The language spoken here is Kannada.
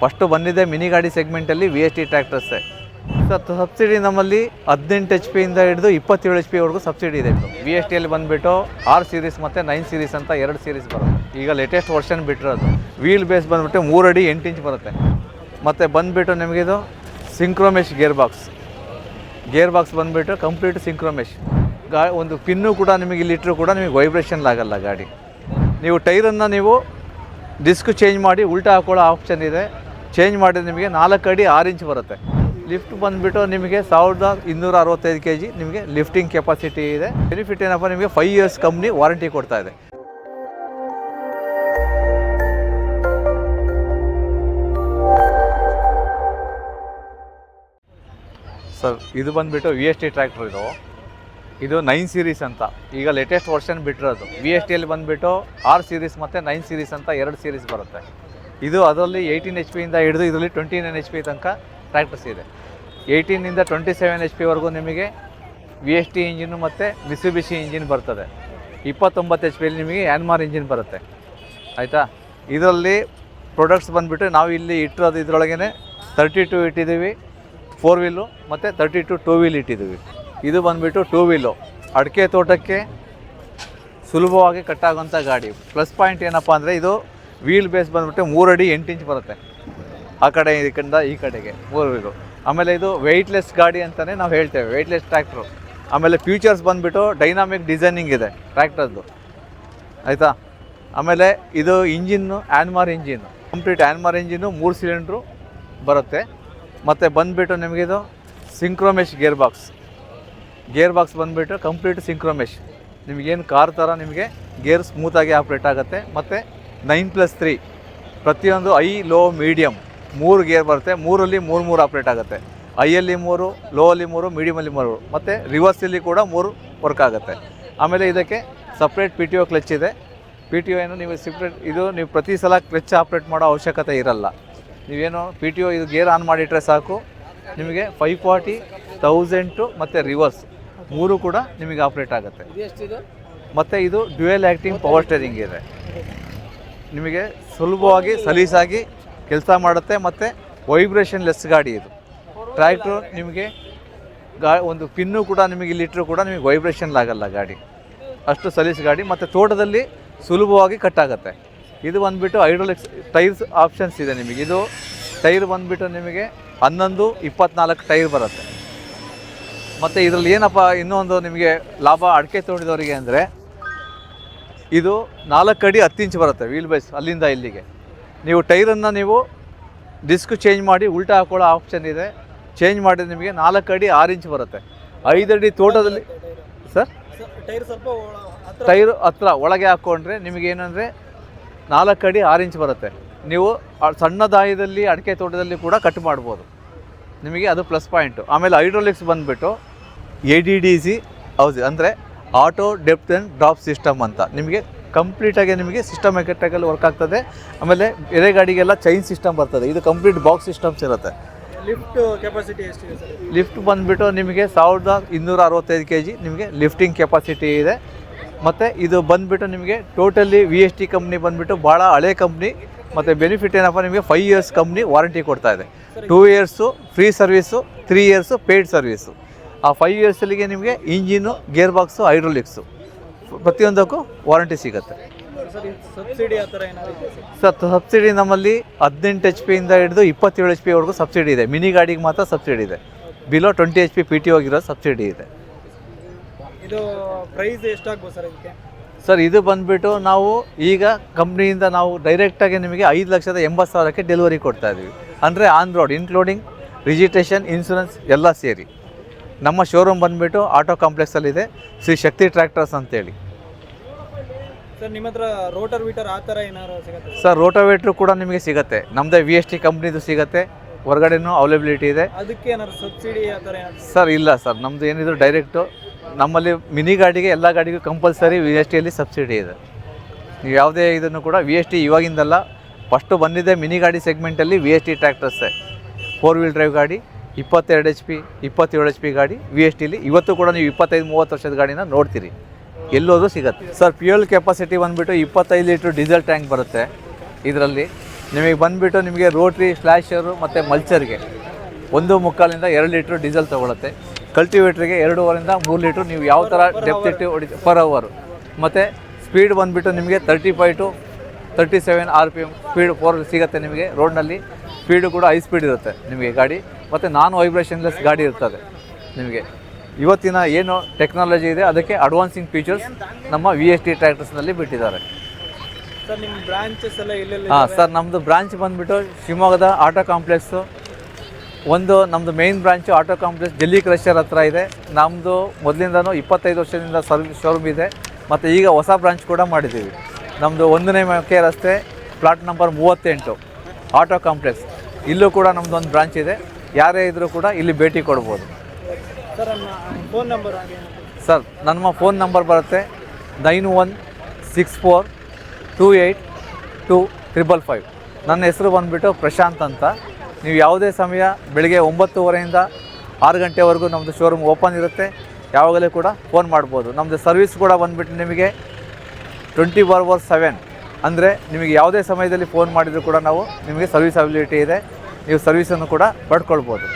ಫಸ್ಟು ಬಂದಿದೆ ಮಿನಿ ಗಾಡಿ ಸೆಗ್ಮೆಂಟಲ್ಲಿ ವಿ ಎಸ್ ಟಿ ಟ್ರ್ಯಾಕ್ಟರ್ಸೇ ಸರ್ ಸಬ್ಸಿಡಿ ನಮ್ಮಲ್ಲಿ ಹದಿನೆಂಟು ಎಚ್ ಪಿಯಿಂದ ಹಿಡಿದು ಇಪ್ಪತ್ತೇಳು ಎಚ್ ಪಿವರೆಗೂ ಸಬ್ಸಿಡಿ ಇದೆ ವಿ ಎಸ್ ಟಿಯಲ್ಲಿ ಬಂದುಬಿಟ್ಟು ಆರ್ ಸೀರೀಸ್ ಮತ್ತು ನೈನ್ ಸೀರೀಸ್ ಅಂತ ಎರಡು ಸೀರೀಸ್ ಬರುತ್ತೆ. ಈಗ ಲೇಟೆಸ್ಟ್ ವರ್ಷನ್ ಬಿಟ್ಟಿರೋದು ವೀಲ್ ಬೇಸ್ ಬಂದುಬಿಟ್ಟು ಮೂರು ಅಡಿ ಎಂಟು ಇಂಚ್ ಬರುತ್ತೆ. ಮತ್ತು ಬಂದುಬಿಟ್ಟು ನಿಮಗಿದು synchromesh gear box gear box ಬಂದುಬಿಟ್ಟು ಕಂಪ್ಲೀಟ್ ಸಿಂಕ್ರೋಮೆಶ್ ಗಾ, ಒಂದು ಪಿನ್ನು ಕೂಡ ನಿಮಗೆ ಇಲ್ಲಿಟ್ಟರು ಕೂಡ ನಿಮಗೆ ವೈಬ್ರೇಷನ್ ಆಗಲ್ಲ ಗಾಡಿ. ನೀವು ಟೈರನ್ನು ನೀವು ಡಿಸ್ಕ್ ಚೇಂಜ್ ಮಾಡಿ ಉಲ್ಟಾ ಹಾಕೊಳ್ಳೋ ಆಪ್ಷನ್ ಇದೆ. ಚೇಂಜ್ ಮಾಡಿದ್ರೆ ನಿಮಗೆ ನಾಲ್ಕು ಅಡಿ ಆರು ಇಂಚ್ ಬರುತ್ತೆ. ಲಿಫ್ಟ್ ಬಂದುಬಿಟ್ಟು ನಿಮಗೆ ಸಾವಿರದ ಇನ್ನೂರ ಅರವತ್ತೈದು ಕೆ ಜಿ ನಿಮಗೆ ಲಿಫ್ಟಿಂಗ್ ಕೆಪಾಸಿಟಿ ಇದೆ. ಬೆನಿಫಿಟ್ ಏನಪ್ಪ, ನಿಮಗೆ ಫೈವ್ ಇಯರ್ಸ್ ಕಂಪ್ನಿ ವಾರಂಟಿ ಕೊಡ್ತಾ ಇದೆ. ಸರ್ ಇದು ಬಂದುಬಿಟ್ಟು ವಿ ಎಸ್ ಟಿ ಟ್ರ್ಯಾಕ್ಟರ್ ಇದು. ಇದು ನೈನ್ ಸೀರೀಸ್ ಅಂತ. ಈಗ ಲೇಟೆಸ್ಟ್ ವರ್ಷನ್ ಬಿಟ್ಟಿರೋದು. ವಿ ಎಸ್ ಟಿಯಲ್ಲಿ ಬಂದುಬಿಟ್ಟು ಆರ್ ಸೀರೀಸ್ ಮತ್ತು ನೈನ್ ಸೀರೀಸ್ ಅಂತ ಎರಡು ಸೀರೀಸ್ ಬರುತ್ತೆ. ಇದು ಅದರಲ್ಲಿ ಏಯ್ಟೀನ್ ಎಚ್ ಪಿಯಿಂದ ಹಿಡಿದು ಇದರಲ್ಲಿ ಟ್ವೆಂಟಿ ನೈನ್ ಎಚ್ ಪಿ ತನಕ ಟ್ರ್ಯಾಕ್ಟರ್ಸ್ ಇದೆ. ಏಯ್ಟೀನಿಂದ ಟ್ವೆಂಟಿ ಸೆವೆನ್ ಎಚ್ ಪಿವರೆಗೂ ನಿಮಗೆ ವಿ ಎಸ್ ಟಿ ಇಂಜಿನು ಮತ್ತು ಬಿಸಿ ಇಂಜಿನ್ ಬರ್ತದೆ. ಇಪ್ಪತ್ತೊಂಬತ್ತು ಎಚ್ ಪಿಯಲ್ಲಿ ನಿಮಗೆ ಆ್ಯನ್ಮಾರ್ ಇಂಜಿನ್ ಬರುತ್ತೆ. ಆಯಿತಾ? ಇದರಲ್ಲಿ ಪ್ರೊಡಕ್ಟ್ಸ್ ಬಂದುಬಿಟ್ಟು ನಾವು ಇಲ್ಲಿ ಇಟ್ಟಿರೋದು ಇದರೊಳಗೇ ತರ್ಟಿ ಟು ಇಟ್ಟಿದ್ದೀವಿ ಫೋರ್ ವೀಲು ಮತ್ತು ತರ್ಟಿ ಟು ಟೂ ವೀಲ್ ಇಟ್ಟಿದ್ದೀವಿ. ಇದು ಬಂದುಬಿಟ್ಟು ಟೂ ವೀಲು ಅಡಿಕೆ ತೋಟಕ್ಕೆ ಸುಲಭವಾಗಿ ಕಟ್ಟಾಗುವಂಥ ಗಾಡಿ. ಪ್ಲಸ್ ಪಾಯಿಂಟ್ ಏನಪ್ಪ ಅಂದರೆ ಇದು ವೀಲ್ ಬೇಸ್ ಬಂದುಬಿಟ್ಟು ಮೂರು ಅಡಿ ಎಂಟು ಇಂಚ್ ಬರುತ್ತೆ. ಆ ಕಡೆ ಇದಕ್ಕಿಂತ ಈ ಕಡೆಗೆ, ಮೂರು ವೀಲು. ಆಮೇಲೆ ಇದು ವೆಯ್ಟ್ಲೆಸ್ ಗಾಡಿ ಅಂತಲೇ ನಾವು ಹೇಳ್ತೇವೆ ವೆಯ್ಟ್ಲೆಸ್ ಟ್ರ್ಯಾಕ್ಟ್ರು ಆಮೇಲೆ ಫ್ಯೂಚರ್ಸ್ ಬಂದುಬಿಟ್ಟು ಡೈನಾಮಿಕ್ ಡಿಸೈನಿಂಗ್ ಇದೆ ಟ್ರ್ಯಾಕ್ಟರ್ದು ಆಯಿತಾ? ಆಮೇಲೆ ಇದು ಇಂಜಿನ್ನು ಆ್ಯನ್ಮಾರ್ ಇಂಜಿನ್ನು ಕಂಪ್ಲೀಟ್ ಆ್ಯನ್ಮಾರ್ ಇಂಜಿನ್ನು ಮೂರು ಸಿಲಿಂಡ್ರು ಬರುತ್ತೆ. ಮತ್ತು ಬಂದುಬಿಟ್ಟು ನಿಮಗಿದು synchromesh gear box gear box ಬಂದುಬಿಟ್ಟು ಕಂಪ್ಲೀಟ್ ಸಿಂಕ್ರೋಮೆಶ್ ನಿಮಗೇನು ಕಾರ್ ಥರ ನಿಮಗೆ ಗೇರ್ ಸ್ಮೂತಾಗಿ ಆಪ್ರೇಟ್ ಆಗುತ್ತೆ. ಮತ್ತು ನೈನ್ ಪ್ಲಸ್ ತ್ರೀ. ಪ್ರತಿಯೊಂದು ಐ ಲೋ ಮೀಡಿಯಮ್ ಮೂರು ಗೇರ್ ಬರುತ್ತೆ. ಮೂರಲ್ಲಿ ಮೂರು ಮೂರು ಆಪ್ರೇಟ್ ಆಗುತ್ತೆ. ಐಯಲ್ಲಿ ಮೂರು ಲೋ ಅಲ್ಲಿ ಮೂರು ಮೀಡಿಯಮಲ್ಲಿ ಮೂರು. ಮತ್ತು ರಿವರ್ಸಲ್ಲಿ ಕೂಡ ಮೂರು ವರ್ಕ್ ಆಗುತ್ತೆ. ಆಮೇಲೆ ಇದಕ್ಕೆ separate P T O clutch ಇದೆ. ಪಿ ಟಿ ಒ ಏನು ನೀವು ಸಪ್ರೇಟ್ ಇದು ನೀವು ಪ್ರತಿ ಸಲ ಕ್ಲಚ್ ಆಪ್ರೇಟ್ ಮಾಡೋ ಅವಶ್ಯಕತೆ ಇರಲ್ಲ. ನೀವೇನು ಪಿ ಟಿ ಒ ಇದು ಗೇರ್ ಆನ್ ಮಾಡಿಟ್ರೆ ಸಾಕು. ನಿಮಗೆ ಫೈವ್ ಫಾರ್ಟಿ ತೌಸಂಟು ಮತ್ತು ರಿವರ್ಸ್ ಮೂರು ಕೂಡ ನಿಮಗೆ ಆಪ್ರೇಟ್ ಆಗುತ್ತೆ. ಮತ್ತು ಇದು ಡ್ಯುಯಲ್ ಆ್ಯಕ್ಟಿಂಗ್ ಪವರ್ ಸ್ಟೇರಿಂಗ್ ಇದೆ. ನಿಮಗೆ ಸುಲಭವಾಗಿ, ಸಲೀಸಾಗಿ ಕೆಲಸ ಮಾಡುತ್ತೆ ಮತ್ತು ವೈಬ್ರೇಷನ್ ಲೆಸ್ ಗಾಡಿ ಇದು. ಟ್ರ್ಯಾಕ್ಟ್ರು ನಿಮಗೆ ಗಾ, ಒಂದು ಪಿನ್ನು ಕೂಡ ನಿಮಗೆ ಇಲ್ಲಿಟ್ಟರು ಕೂಡ ನಿಮಗೆ ವೈಬ್ರೇಷನ್ ಆಗಲ್ಲ ಗಾಡಿ. ಅಷ್ಟು ಸಲೀಸ್ ಗಾಡಿ ಮತ್ತು ತೋಟದಲ್ಲಿ ಸುಲಭವಾಗಿ ಕಟ್ಟಾಗುತ್ತೆ ಇದು ಬಂದುಬಿಟ್ಟು ಹೈಡ್ರೋಲಿಕ್ಸ್ ಟೈರ್ಸ್ ಆಪ್ಷನ್ಸ್ ಇದೆ ನಿಮಗೆ. ಇದು ಟೈರ್ ಬಂದುಬಿಟ್ಟು ನಿಮಗೆ ಹನ್ನೊಂದು, ಇಪ್ಪತ್ನಾಲ್ಕು ಟೈರ್ ಬರುತ್ತೆ. ಮತ್ತು ಇದರಲ್ಲಿ ಏನಪ್ಪ ಇನ್ನೊಂದು ನಿಮಗೆ ಲಾಭ ಅಡಿಕೆ ತೋಟದವರಿಗೆ ಅಂದರೆ ಇದು ನಾಲ್ಕು ಅಡಿ ಹತ್ತು ಇಂಚ್ ಬರುತ್ತೆ ವೀಲ್ ಬೇಸ್ ಅಲ್ಲಿಂದ ಇಲ್ಲಿಗೆ. ನೀವು ಟೈರನ್ನು ನೀವು ಡಿಸ್ಕ್ ಚೇಂಜ್ ಮಾಡಿ ಉಲ್ಟಾ ಹಾಕೊಳ್ಳೋ ಆಪ್ಷನ್ ಇದೆ. ಚೇಂಜ್ ಮಾಡಿದ್ರೆ ನಿಮಗೆ ನಾಲ್ಕು ಅಡಿ ಆರು ಇಂಚ್ ಬರುತ್ತೆ. ಐದಡಿ ಅಡಿ ತೋಟದಲ್ಲಿ ಸರ್ ಟೈರ್ ಸ್ವಲ್ಪ ಟೈರ್ ಹತ್ರ ಒಳಗೆ ಹಾಕ್ಕೊಂಡ್ರೆ ನಿಮಗೆ ಏನಂದರೆ ನಾಲ್ಕು ಅಡಿ ಆರು ಇಂಚ್ ಬರುತ್ತೆ. ನೀವು ಸಣ್ಣ ದಾಯದಲ್ಲಿ ಅಡಿಕೆ ತೋಟದಲ್ಲಿ ಕೂಡ ಕಟ್ ಮಾಡ್ಬೋದು. ನಿಮಗೆ ಅದು ಪ್ಲಸ್ ಪಾಯಿಂಟು ಆಮೇಲೆ ಹೈಡ್ರೋಲಿಕ್ಸ್ ಬಂದುಬಿಟ್ಟು ಎ ಡಿ ಡಿ ಸಿ ಹೌದು ಅಂದರೆ auto depth and draft system ಅಂತ. ನಿಮಗೆ ಕಂಪ್ಲೀಟಾಗಿ ನಿಮಗೆ ಸಿಸ್ಟಮೆಟಿಕಲ್ಲಿ ವರ್ಕ್ ಆಗ್ತದೆ. ಆಮೇಲೆ ಬೇರೆ ಗಾಡಿಗೆಲ್ಲ ಚೈನ್ ಸಿಸ್ಟಮ್ ಬರ್ತದೆ. ಇದು ಕಂಪ್ಲೀಟ್ ಬಾಕ್ಸ್ ಸಿಸ್ಟಮ್ಸ್ ಇರುತ್ತೆ. ಲಿಫ್ಟ್ ಕೆಪಾಸಿಟಿ ಎಷ್ಟಿದೆ ಸರ್? ಲಿಫ್ಟ್ ಬಂದುಬಿಟ್ಟು ನಿಮಗೆ ಸಾವಿರದ ಇನ್ನೂರ ಅರವತ್ತೈದು ಕೆ ಜಿ ನಿಮಗೆ ಲಿಫ್ಟಿಂಗ್ ಕೆಪಾಸಿಟಿ ಇದೆ. ಮತ್ತು ಇದು ಬಂದುಬಿಟ್ಟು ನಿಮಗೆ totally V S T company ಬಂದುಬಿಟ್ಟು ಭಾಳ ಹಳೆ ಕಂಪ್ನಿ ಮತ್ತು ಬೆನಿಫಿಟ್ ಏನಪ್ಪ ನಿಮಗೆ ಫೈವ್ ಇಯರ್ಸ್ ಕಂಪ್ನಿ ವಾರಂಟಿ ಕೊಡ್ತಾ ಇದೆ. Two years free service three years paid service ಆ ಫೈವ್ ಇಯರ್ಸಲ್ಲಿಗೆ ನಿಮಗೆ ಇಂಜಿನು ಗೇರ್ ಬಾಕ್ಸು ಹೈಡ್ರೋಲಿಕ್ಸು ಪ್ರತಿಯೊಂದಕ್ಕೂ ವಾರಂಟಿ ಸಿಗುತ್ತೆ. ಸರ್ ಸಬ್ಸಿಡಿ ಇದೆ ಸರ್? ಸಬ್ಸಿಡಿ ನಮ್ಮಲ್ಲಿ ಹದಿನೆಂಟು ಎಚ್ ಪಿಯಿಂದ ಹಿಡಿದು ಇಪ್ಪತ್ತೇಳು ಎಚ್ ಪಿವರೆಗೂ ಸಬ್ಸಿಡಿ ಇದೆ. ಮಿನಿ ಗಾಡಿಗೆ ಮಾತ್ರ ಸಬ್ಸಿಡಿ ಇದೆ. Below twenty H P P T ಹೋಗಿರೋ ಸಬ್ಸಿಡಿ ಇದೆ. ಇದು ಪ್ರೈಸ್ ಎಷ್ಟಾಗ್ಬೋದು ಸರ್ ಇದಕ್ಕೆ? ಸರ್ ಇದು ಬಂದುಬಿಟ್ಟು ನಾವು ಈಗ ಕಂಪ್ನಿಯಿಂದ ನಾವು ಡೈರೆಕ್ಟಾಗಿ ನಿಮಗೆ ಐದು ಲಕ್ಷದ ಎಂಬತ್ತು ಸಾವಿರಕ್ಕೆ ಡೆಲಿವರಿ ಕೊಡ್ತಾ ಇದ್ದೀವಿ ಅಂದರೆ on road including registration insurance ಎಲ್ಲ ಸೇರಿ. ನಮ್ಮ ಶೋರೂಮ್ ಬಂದುಬಿಟ್ಟು ಆಟೋ ಕಾಂಪ್ಲೆಕ್ಸಲ್ಲಿದೆ ಶ್ರೀ ಶಕ್ತಿ ಟ್ರ್ಯಾಕ್ಟರ್ಸ್ ಅಂತೇಳಿ. ಸರ್ ನಿಮ್ಮ ಹತ್ರ ರೋಟರ್ ವೀಟರ್ ಆ ಥರ ಏನಾದ್ರು ಸಿಗುತ್ತೆ ಸರ್? ರೋಟೋವೇಟ್ರು ಕೂಡ ನಿಮಗೆ ಸಿಗುತ್ತೆ. ನಮ್ಮದೇ ವಿ ಎಸ್ ಟಿ ಕಂಪ್ನಿದು ಸಿಗುತ್ತೆ. ಹೊರಗಡೆನೂ ಅವೈಲೇಬಿಲಿಟಿ ಇದೆ. ಅದಕ್ಕೆ ಏನಾದ್ರು ಸಬ್ಸಿಡಿ ಆ ಥರ ಏನಾದ್ರು ಸರ್ ಇಲ್ಲ ಸರ್. ನಮ್ಮದು ಏನಿದ್ರು ಡೈರೆಕ್ಟು ನಮ್ಮಲ್ಲಿ ಮಿನಿ ಗಾಡಿಗೆ ಎಲ್ಲ ಗಾಡಿಗೂ ಕಂಪಲ್ಸರಿ ವಿ ಎಸ್ ಟಿಯಲ್ಲಿ ಸಬ್ಸಿಡಿ ಇದೆ. ನೀವು ಯಾವುದೇ ಇದನ್ನು ಕೂಡ ವಿ ಎಸ್ ಟಿ ಇವಾಗಿಂದಲ್ಲ ಫಸ್ಟು ಬಂದಿದೆ ಮಿನಿ ಗಾಡಿ ಸೆಗ್ಮೆಂಟಲ್ಲಿ ವಿ ಎಸ್ ಟಿ ಟ್ರ್ಯಾಕ್ಟರ್ಸೇ ಫೋರ್ ವೀಲ್ ಡ್ರೈವ್ ಗಾಡಿ. ಇಪ್ಪತ್ತೆರಡು ಎಚ್ ಪಿ ಇಪ್ಪತ್ತೇಳು ಎಚ್ ಪಿ ಗಾಡಿ ವಿ ಎಸ್ ಟಿಲಿ ಇವತ್ತು ಕೂಡ ನೀವು ಇಪ್ಪತ್ತೈದು, ಮೂವತ್ತು ವರ್ಷದ ಗಾಡಿನ ನೋಡ್ತೀರಿ. ಎಲ್ಲೋದ್ರೂ ಸಿಗುತ್ತೆ. ಸರ್ ಫ್ಯೂಯಲ್ ಕೆಪಾಸಿಟಿ ಬಂದುಬಿಟ್ಟು ಇಪ್ಪತ್ತೈದು ಲೀಟ್ರ್ ಡೀಸೆಲ್ ಟ್ಯಾಂಕ್ ಬರುತ್ತೆ ಇದರಲ್ಲಿ. ನಿಮಗೆ ಬಂದುಬಿಟ್ಟು ನಿಮಗೆ ರೋಟ್ರಿ ಸ್ಲ್ಯಾಶರು ಮತ್ತು ಮಲ್ಚರ್ಗೆ ಒಂದು ಮುಕ್ಕಾಲಿಂದ ಎರಡು ಲೀಟ್ರ್ ಡೀಸೆಲ್ ತೊಗೊಳುತ್ತೆ. ಕಲ್ಟಿವೇಟ್ರಿಗೆ ಎರಡೂವರೆಯಿಂದ ಮೂರು ಲೀಟ್ರ್ ನೀವು ಯಾವ ಥರ ಡೆಪ್ತ್ ಇಟ್ಟು ಹೊಡಿ ಪರ್ ಅವರು ಮತ್ತು ಸ್ಪೀಡ್ ಬಂದುಬಿಟ್ಟು ನಿಮಗೆ thirty five to thirty seven R P M speed four ಸಿಗುತ್ತೆ ನಿಮಗೆ ರೋಡ್ನಲ್ಲಿ ಸ್ಪೀಡು ಕೂಡ ಹೈ ಸ್ಪೀಡ್ ಇರುತ್ತೆ ನಿಮಗೆ ಗಾಡಿ. ಮತ್ತು ನಾನ್ ವೈಬ್ರೇಷನ್ಲೆಸ್ ಗಾಡಿ ಇರ್ತದೆ ನಿಮಗೆ. ಇವತ್ತಿನ ಏನು ಟೆಕ್ನಾಲಜಿ ಇದೆ ಅದಕ್ಕೆ ಅಡ್ವಾನ್ಸಿಂಗ್ ಫೀಚರ್ಸ್ ನಮ್ಮ ವಿ ಎಸ್ ಟಿ ಟ್ರ್ಯಾಕ್ಟರ್ಸ್ನಲ್ಲಿ ಬಿಟ್ಟಿದ್ದಾರೆ. ಸರ್ ಹಾಂ ಸರ್ ನಮ್ಮದು ಬ್ರಾಂಚ್ ಬಂದುಬಿಟ್ಟು ಶಿವಮೊಗ್ಗದ ಆಟೋ ಕಾಂಪ್ಲೆಕ್ಸು ಒಂದು ನಮ್ಮದು main branch auto complex Delhi crusher ಹತ್ರ ಇದೆ. ನಮ್ಮದು ಮೊದಲಿಂದನೂ ಇಪ್ಪತ್ತೈದು ವರ್ಷದಿಂದ ಸರ್ವಿಸ್ ಶೋರೂಮ್ ಇದೆ. ಮತ್ತು ಈಗ ಹೊಸ ಬ್ರಾಂಚ್ ಕೂಡ ಮಾಡಿದ್ದೀವಿ. ನಮ್ಮದು ಒಂದನೇ ಕೆ ರಸ್ತೆ ಪ್ಲಾಟ್ ನಂಬರ್ ಮೂವತ್ತೆಂಟು ಆಟೋ ಕಾಂಪ್ಲೆಕ್ಸ್ ಇಲ್ಲೂ ಕೂಡ ನಮ್ಮದು ಒಂದು ಬ್ರಾಂಚ್ ಇದೆ. ಯಾರೇ ಇದ್ದರೂ ಕೂಡ ಇಲ್ಲಿ ಭೇಟಿ ಕೊಡ್ಬೋದು. ಸರ್ ನಮ್ಮ ಫೋನ್ ನಂಬರ್ ಹಾಗೆ ಸರ್ ನಮ್ಮ ಫೋನ್ ನಂಬರ್ ಬರುತ್ತೆ nine one six four two eight two triple five. ನನ್ನ ಹೆಸರು ಬಂದುಬಿಟ್ಟು ಪ್ರಶಾಂತ್ ಅಂತ. ನೀವು ಯಾವುದೇ ಸಮಯ ಬೆಳಿಗ್ಗೆ ಒಂಬತ್ತುವರೆಯಿಂದ ಆರು ಗಂಟೆವರೆಗೂ ನಮ್ಮದು ಶೋರೂಮ್ ಓಪನ್ ಇರುತ್ತೆ. ಯಾವಾಗಲೂ ಕೂಡ ಫೋನ್ ಮಾಡ್ಬೋದು. ನಮ್ಮದು ಸರ್ವಿಸ್ ಕೂಡ ಬಂದುಬಿಟ್ಟು ನಿಮಗೆ ಟ್ವೆಂಟಿ ಫೋರ್ ಅವರ್ ಸೆವೆನ್ ಅಂದರೆ ನಿಮಗೆ ಯಾವುದೇ ಸಮಯದಲ್ಲಿ ಫೋನ್ ಮಾಡಿದರೂ ಕೂಡ ನಾವು ನಿಮಗೆ ಸರ್ವಿಸ್ ಅವೈಲಿಟಿ ಇದೆ. ನೀವು ಸರ್ವಿಸನ್ನು ಕೂಡ ಪಡ್ಕೊಳ್ಬೋದು.